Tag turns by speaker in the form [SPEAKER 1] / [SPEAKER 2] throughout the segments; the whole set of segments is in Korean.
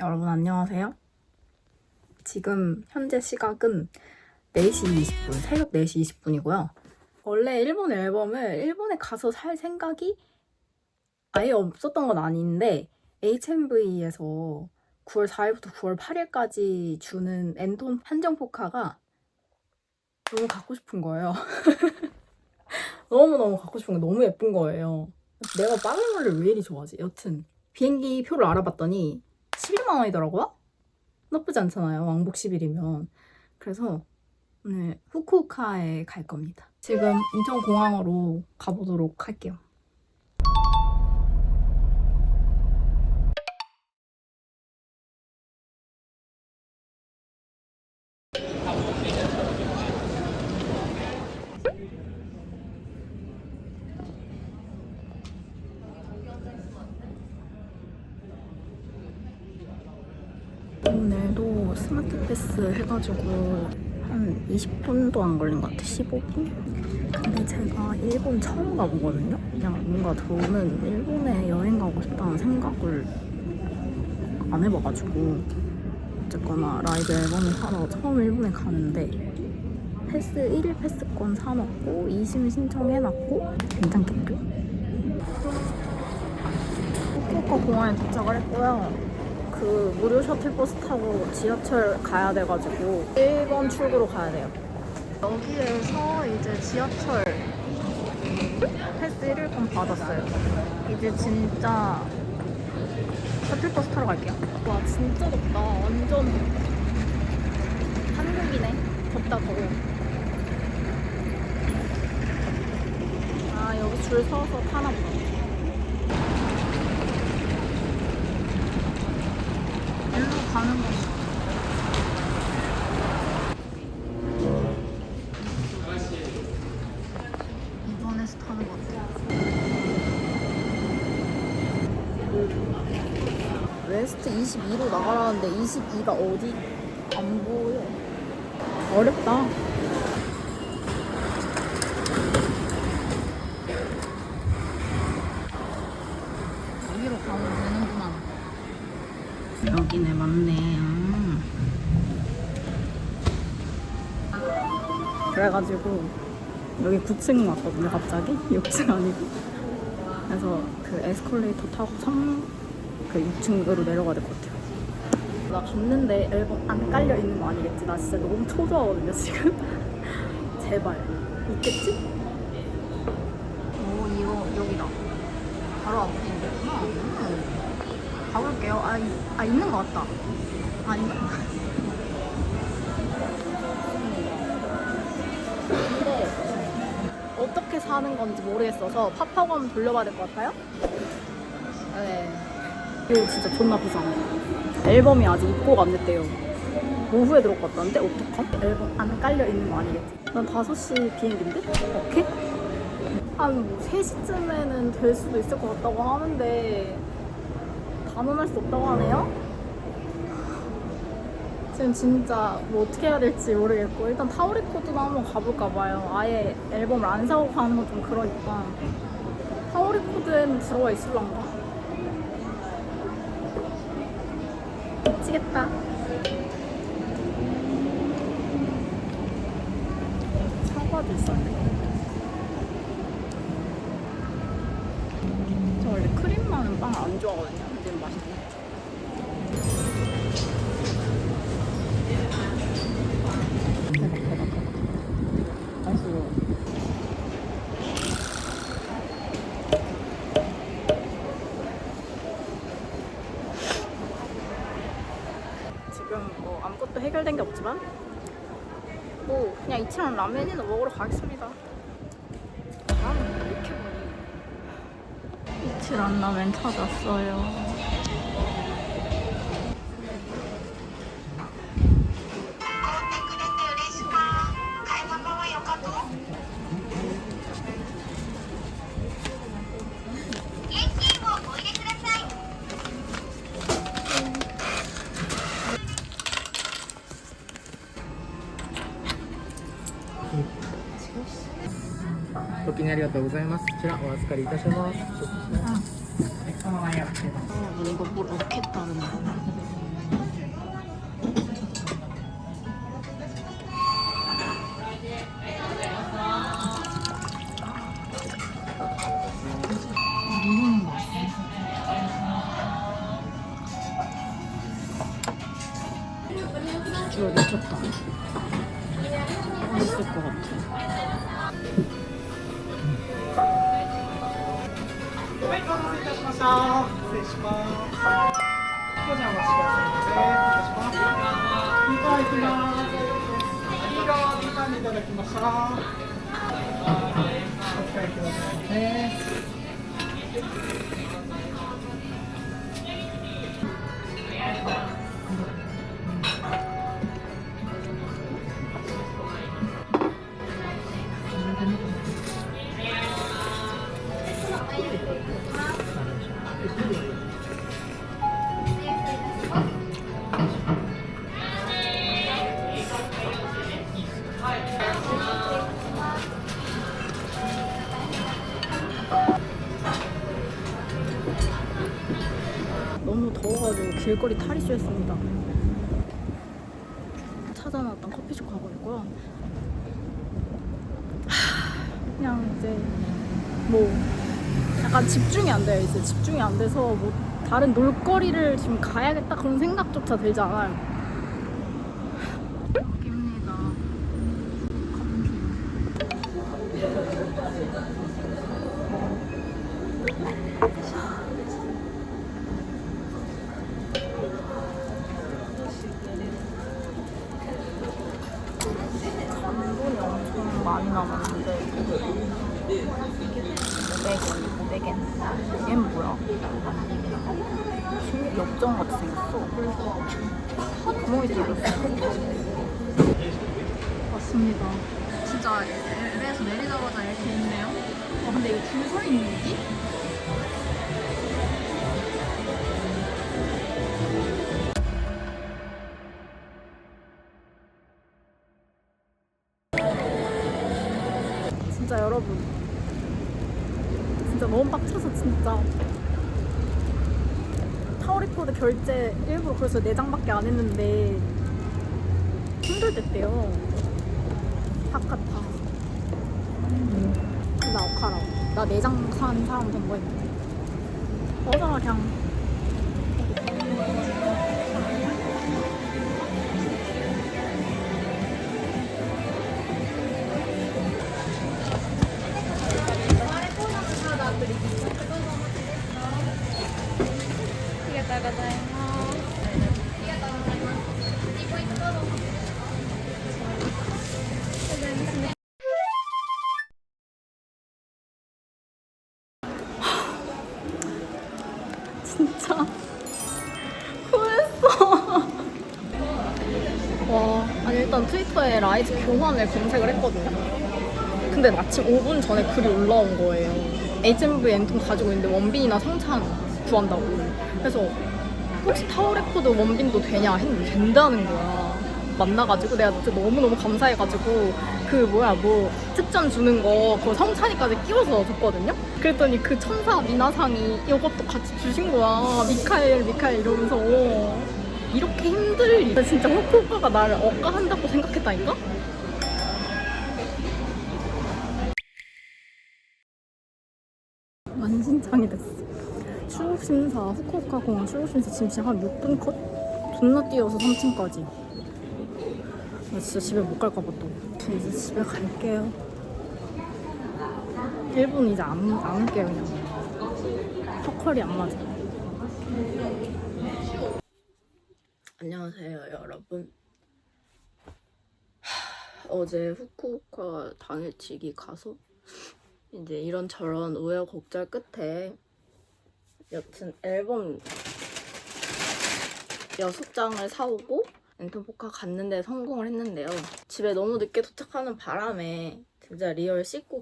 [SPEAKER 1] 여러분 안녕하세요. 지금 현재 시각은 4시 20분, 새벽 4시 20분이고요. 원래 일본 앨범을 일본에 가서 살 생각이 아예 없었던 건 아닌데 HMV에서 9월 4일부터 9월 8일까지 주는 엔톤 한정 포카가 너무 갖고 싶은 거예요. 너무너무 갖고 싶은 거 너무 예쁜 거예요. 내가 빠르물을 왜 이리 좋아하지? 여튼 비행기 표를 알아봤더니 11만 원이더라고요? 나쁘지 않잖아요. 왕복 10일이면. 그래서 오늘 후쿠오카에 갈 겁니다. 지금 인천공항으로 가보도록 할게요. 오늘도 스마트 패스 해가지고 한 20분도 안 걸린 것 같아, 15분? 근데 제가 일본 처음 가보거든요? 그냥 뭔가 저는 일본에 여행 가고 싶다는 생각을 안 해봐가지고 어쨌거나 라이브 앨범을 사러 처음 일본에 가는데 패스 1일 패스권 사놓고 2심 신청해놨고 괜찮겠죠? 후쿠오카 공항에 도착을 했고요. 그 무료 셔틀버스 타고 지하철 가야 돼가지고 1번 출구로 가야 돼요. 여기에서 이제 지하철 패스 1일권 받았어요. 이제 진짜 셔틀버스 타러 갈게요. 와 진짜 덥다. 완전 한국이네. 덥다 더워. 아 여기 줄 서서 타나 보다. 일로 가는 거. 이번에서 타는 것 같아. 웨스트 22로 나가라는데 22가 어디 안 보여. 어렵다. 여기로 가면. 여기네 맞네. 음. 그래가지고 여기 9층 왔거든요 갑자기 6층 아니고 그래서 그 에스컬레이터 타고 3, 그 6층으로 내려가야 될 것 같아요 나 갔는데 앨범 안 깔려 있는 거 아니겠지? 나 진짜 너무 초조하거든요 지금 제발 있겠지? 오 이거 여기다 바로 앞에 있구나 가볼게요. 아, 이- 아 있는 것 같다. 아닌가? 근데 어떻게 사는 건지 모르겠어서 팝학원 돌려봐야 될 것 같아요. 네. 이거 진짜 존나 비싸. 앨범이 아직 입고가 안 됐대요. 오후에 들어올 것 같다는데 어떡함? 앨범 안 깔려 있는 거 아니겠지? 난 5시 비행기인데? 오케이? 한뭐 3시쯤에는 될 수도 있을 것 같다고 하는데 단언할 수 없다고 하네요. 지금 진짜 뭐 어떻게 해야 될지 모르겠고 일단 타워리코드나 한번 가볼까 봐요. 아예 앨범을 안 사고 가는 건 좀 그러니까 타워리코드에는 들어가 있을란가? 미치겠다. 사과도 있었네. 저 원래 크림 많은 빵 안 좋아하거든요. 근데 맛있네. 지금 뭐 아무것도 해결된 게 없지만 뭐 그냥 이치랑 라면이나 먹으러 가겠습니다. 나는 왜 이렇게 많이 이치란 라면 찾았어요.
[SPEAKER 2] ありがとうございます。こちらお預かりいたします。
[SPEAKER 1] ごめ、
[SPEAKER 3] お待たせいたしました。失礼します。お邪魔しませんで、失礼します。いただきます。右側にいただきました。お使いくださいね。Thank you.
[SPEAKER 1] 너무 더워가지고 길거리 탈의쇼했습니다. 찾아놨던 커피숍 가고 있고요. 하, 그냥 이제 뭐 약간 집중이 안 돼요. 이제 집중이 안 돼서 뭐 다른 놀거리를 지금 가야겠다 그런 생각조차 들지 않아요. 여기입니다. 돈이 엄청 많이 남았는데 500엔, 500엔 얘는 뭐야? 역정 같이 생겼어. 구멍이 뚫렸어. 맞습니다. 진짜 엘베에서 내리자마자 이렇게 있네요. 아 근데 이거 줄서 있는 기 진짜 여러분 진짜 너무 빡쳐서 진짜. 타워리코드 결제 일부러 그래서 4장밖에 안 했는데 힘들댔대요. hak카타 나 어카라 나 4장 산 사람 된 거야 어잖아 그냥 라이즈 교환을 검색을 했거든요. 근데 마침 5분 전에 글이 올라온 거예요. HMV 엔통 가지고 있는데 원빈이나 성찬 구한다고. 그래서 혹시 타워 레코드 원빈도 되냐 했는데 된다는 거야. 만나가지고 내가 진짜 너무너무 감사해가지고 그 뭐야 뭐 특전 주는 거 그거 성찬이까지 끼워서 줬거든요. 그랬더니 그 천사 미나상이 이것도 같이 주신 거야. 미카엘 미카엘 이러면서 이렇게 힘들 일 진짜 후쿠오카가 나를 억까한다고 생각했다니까? 만신창이 됐어. 출국심사 후쿠오카 공항 출국심사 지금 진짜 한 6분 컷? 존나 뛰어서 3층까지. 나 진짜 집에 못 갈까 봐 또. 저 이제 집에 갈게요. 1분 이제 안, 안 올게요 그냥. 턱걸이 안 맞아. 안녕하세요 여러분. 하, 어제 후쿠오카 당일치기 가서 이제 이런저런 우여곡절 끝에 여튼 앨범 여섯 장을 사오고 엔톤포카 갔는데 성공을 했는데요. 집에 너무 늦게 도착하는 바람에 진짜 리얼 씻고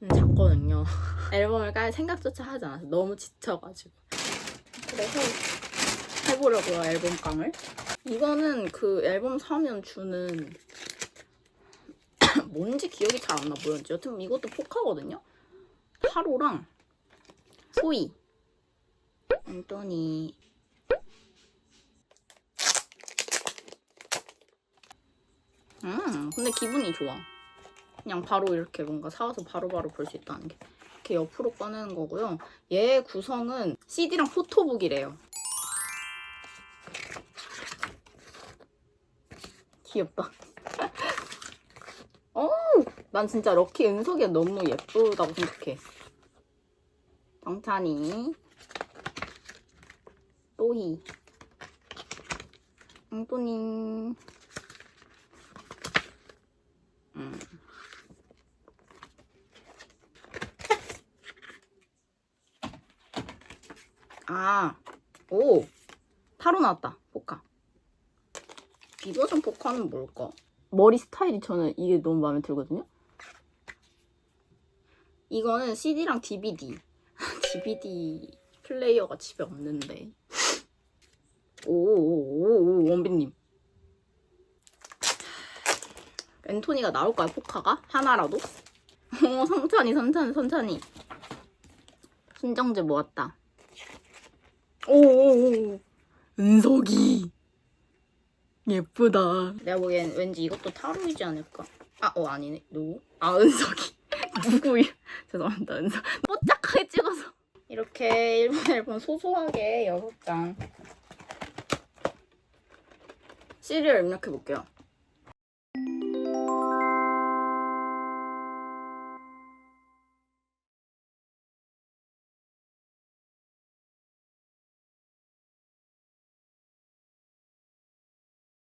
[SPEAKER 1] 음, 잤거든요. 앨범을 깔 생각조차 하지 않았어요. 너무 지쳐가지고. 그래서 해보려고요, 앨범 깡을. 이거는 그 앨범 사면 주는 뭔지 기억이 잘 안 나 뭐였지. 여튼 이것도 포카거든요. 타로랑 소이, 앤토니. 음, 근데 기분이 좋아. 그냥 바로 이렇게 뭔가 사와서 바로바로 볼 수 있다는 게. 이렇게 옆으로 꺼내는 거고요. 얘 구성은 CD랑 포토북이래요. 귀엽다. 어, 난 진짜 럭키 은석이 너무 예쁘다고 생각해. 정찬이, 또희, 엉또님. 음. 아, 오, 타로 나왔다. 포카. 비버전 포카는 뭘까? 머리 스타일이 저는 이게 너무 마음에 들거든요. 이거는 CD랑 DVD. DVD 플레이어가 집에 없는데. 오오오오 원빈님. 앤토니가 나올까요 포카가 하나라도? 오 성찬이 성찬이 성찬이. 순정제 모았다. 오오오 은석이. 예쁘다. 내가 보기엔 왠지 이것도 타로이지 않을까? 아, 어, 아니네. 누구? 아, 은석이. 누구? 죄송합니다, 은석. 뽀짝하게 찍어서. 이렇게 일본 앨범 소소하게 여섯 장. 시리얼 입력해볼게요.